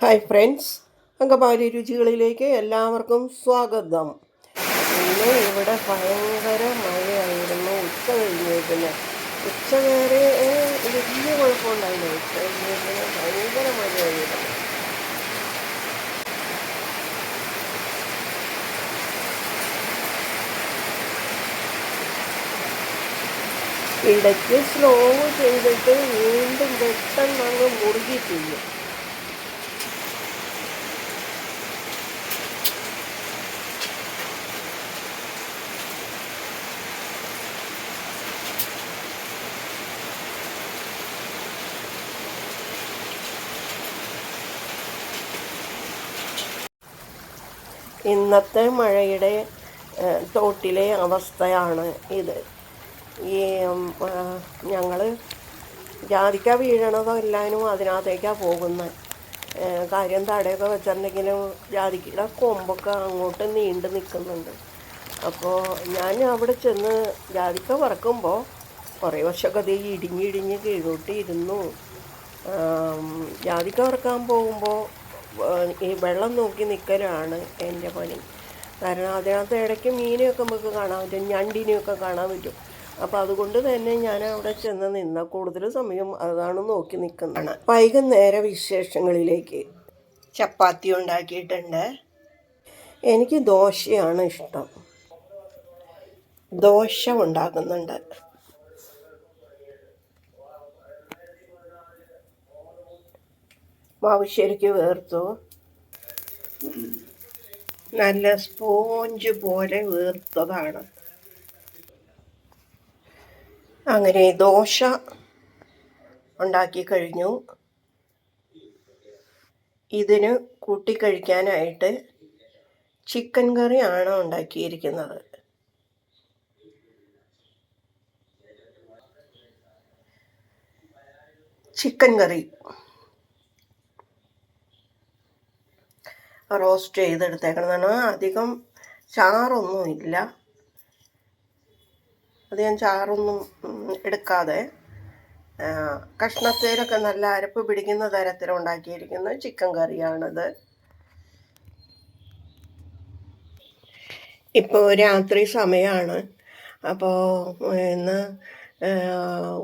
Hi friends Angamaly രുചികളിലേക്ക് എല്ലാവർക്കും സ്വാഗതം. ഇന്ന് ഇവിടെ ഭയങ്കര മഴയായിരുന്നു. ഉച്ച കഴിഞ്ഞേക്കുന്നത് ഉച്ച വരെ വലിയ കുഴപ്പമുണ്ടായില്ല. ഉച്ച കഴിഞ്ഞേക്കുന്നത് ഭയങ്കര മഴയായിരുന്നു. ഇടയ്ക്ക് സ്ലോ ചെയ്തിട്ട് വീണ്ടും പെട്ടെന്ന് അങ്ങ് മുറുകി ചെയ്യും ഇന്നത്തെ മഴയുടെ തോട്ടിലെ അവസ്ഥയാണ് ഇത്. ഈ ഞങ്ങൾ ജാതിക്ക വീഴണതോ എല്ലാവരും അതിനകത്തേക്കാണ് പോകുന്നത് കാര്യം തടയൊക്കെ വെച്ചിട്ടുണ്ടെങ്കിലും ജാതിക്കയുടെ കൊമ്പൊക്കെ അങ്ങോട്ട് നീണ്ടു നിൽക്കുന്നുണ്ട് അപ്പോൾ ഞാൻ അവിടെ ചെന്ന് ജാതിക്ക പറക്കുമ്പോൾ കുറേ വർഷമൊക്കെ അത് ഇടിഞ്ഞിടിഞ്ഞ് കീഴോട്ട് ഇരുന്നു ജാതിക്ക വറക്കാൻ പോകുമ്പോൾ ഈ വെള്ളം നോക്കി നിൽക്കലാണ് എന്റെ പണി. കാരണം അതിനകത്ത് ഇടയ്ക്ക് മീനെയൊക്കെ നമുക്ക് കാണാൻ പറ്റും ഞണ്ടിനെയൊക്കെ കാണാൻ പറ്റും. അപ്പോൾ അതുകൊണ്ട് തന്നെ ഞാൻ അവിടെ ചെന്ന് നിന്ന കൂടുതൽ സമയം അതാണ് നോക്കി നിൽക്കുന്നതാണ് വൈകുന്നേര വിശേഷങ്ങളിലേക്ക് ചപ്പാത്തി ഉണ്ടാക്കിയിട്ടുണ്ട്. എനിക്ക് ദോശയാണ് ഇഷ്ടം. ദോശ ഉണ്ടാക്കുന്നുണ്ട്. മാവ് ശരിക്ക് വേർത്തു. നല്ല സ്പോഞ്ച് പോലെ വീർത്തതാണ്. അങ്ങനെ ദോശ ഉണ്ടാക്കി കഴിഞ്ഞു. ഇതിന് കൂട്ടിക്കഴിക്കാനായിട്ട് ചിക്കൻ കറി ആണ് ഉണ്ടാക്കിയിരിക്കുന്നത്. Chicken curry. റോസ്റ്റ് ചെയ്തെടുത്തേക്കണതാണ്. അധികം ചാറൊന്നും ഇല്ല. അധികം ചാറൊന്നും എടുക്കാതെ കഷ്ണത്തേലൊക്കെ നല്ല അരപ്പ് പിടിക്കുന്ന തരത്തിൽ ഉണ്ടാക്കിയിരിക്കുന്ന ചിക്കൻ കറിയാണിത്. ഇപ്പോൾ രാത്രി സമയമാണ് അപ്പോൾ ഇന്ന്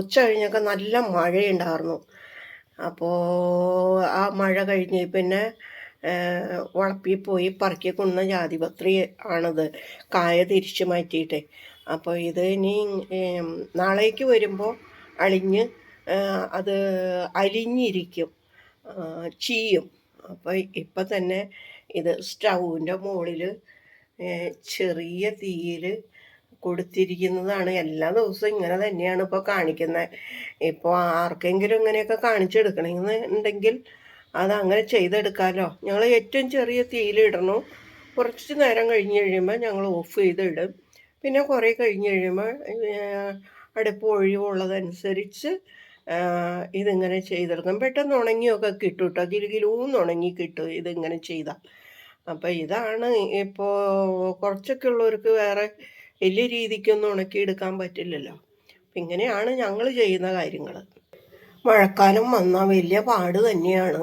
ഉച്ച കഴിഞ്ഞൊക്കെ നല്ല മഴയുണ്ടായിരുന്നു അപ്പോൾ ആ മഴ കഴിഞ്ഞ് പിന്നെ വളപ്പിൽ പോയി പറക്കി കൊണ്ടുവന്ന ജാതിപത്രി ആണത്. കായ തിരിച്ചു മാറ്റിയിട്ട്. അപ്പോൾ ഇത് ഇനി നാളേക്ക് വരുമ്പോൾ അളിഞ്ഞ് അത് അലിഞ്ഞിരിക്കും ചീയും. അപ്പോൾ ഇപ്പം തന്നെ ഇത് സ്റ്റൗവിന്റെ മുകളിൽ ചെറിയ തീയിൽ കൊടുത്തിരിക്കുന്നതാണ്. എല്ലാ ദിവസവും ഇങ്ങനെ തന്നെയാണ് ഇപ്പോൾ കാണിക്കുന്നത് ഇപ്പോൾ ആർക്കെങ്കിലും ഇങ്ങനെയൊക്കെ കാണിച്ചെടുക്കണമെന്നുണ്ടെങ്കിൽ അത് അങ്ങനെ ചെയ്തെടുക്കാമല്ലോ ഞങ്ങൾ ഏറ്റവും ചെറിയ തീയിലിടണു കുറച്ച് നേരം കഴിഞ്ഞ് കഴിയുമ്പോൾ ഞങ്ങൾ ഓഫ് ചെയ്തിടും പിന്നെ കുറേ കഴിഞ്ഞ് കഴിയുമ്പോൾ അടുപ്പ് ഒഴിവുള്ളതനുസരിച്ച് ഇതിങ്ങനെ ചെയ്തെടുക്കും. പെട്ടെന്ന് ഉണങ്ങിയൊക്കെ കിട്ടും കേട്ടോ ഗിലുഗിലൂന്ന് ഉണങ്ങി കിട്ടും ഇതിങ്ങനെ ചെയ്താൽ അപ്പോൾ ഇതാണ് ഇപ്പോൾ കുറച്ചൊക്കെ ഉള്ളവർക്ക് വേറെ വലിയ രീതിക്കൊന്നും ഉണക്കിയെടുക്കാൻ പറ്റില്ലല്ലോ. ഇങ്ങനെയാണ് ഞങ്ങൾ ചെയ്യുന്ന കാര്യങ്ങൾ മഴക്കാലം വന്നാൽ വലിയ പാട് തന്നെയാണ്.